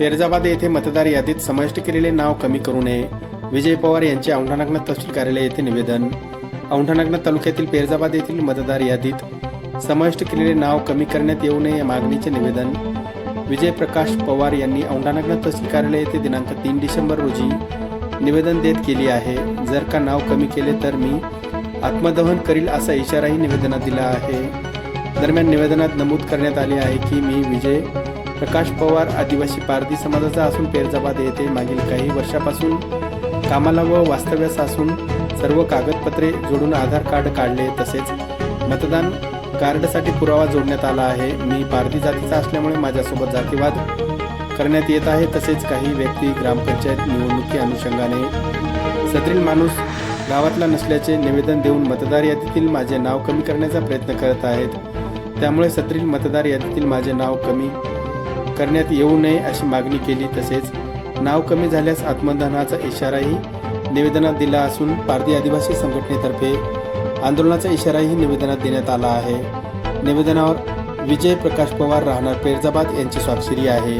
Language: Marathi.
पेरजाबाद येथे मतदार यादीत समाविष्ट केलेले नाव कमी करू नये. विजय पवार यांचे औंढानागनाथ तहसील कार्यालय येथे निवेदन. औंढानागनाथ तालुक्यातील पेरजाबाद येथील मतदार यादीत समाविष्ट केलेले नाव कमी करण्यात येऊ नये या मागणीचे निवेदन. विजय प्रकाश पवार यांनी औंढानागनाथ तहसील कार्यालय येथे दिनांक तीन डिसेंबर रोजी निवेदन देत केली आहे. जर का नाव कमी केले तर मी आत्मदहन करील असा इशाराही निवेदनात दिला आहे. दरम्यान निवेदनात नमूद करण्यात आले आहे की मी विजय प्रकाश पवार आदिवासी पारधी समाजाचा असून पेरजाबाद येथे मागील काही वर्षापासून कामाला व वास्तव्यास असून सर्व कागदपत्रे जोडून आधार कार्ड काढले तसेच मतदान कार्डसाठी पुरावा जोडण्यात आला आहे. मी पारधी जातीचा असल्यामुळे माझ्यासोबत जातीवाद करण्यात येत आहे. तसेच काही व्यक्ती ग्रामपंचायत निवडणुकी अनुषंगाने सदरील माणूस गावातला नसल्याचे निवेदन देऊन मतदार यादीतील माझे नाव कमी करण्याचा प्रयत्न करत आहेत. त्यामुळे सदरील मतदार यादीतील माझे नाव कमी करण्यात येऊ नये अशी मागणी केली. तसेच नाव कमी झाल्यास आत्मदहनाचा इशाराही निवेदनात दिला असून पारधी आदिवासी संघटनेतर्फे आंदोलनाचा इशाराही निवेदनात देण्यात आला आहे. निवेदनावर विजय प्रकाश पवार राहणार पेरजाबाद यांची स्वाक्षरी आहे.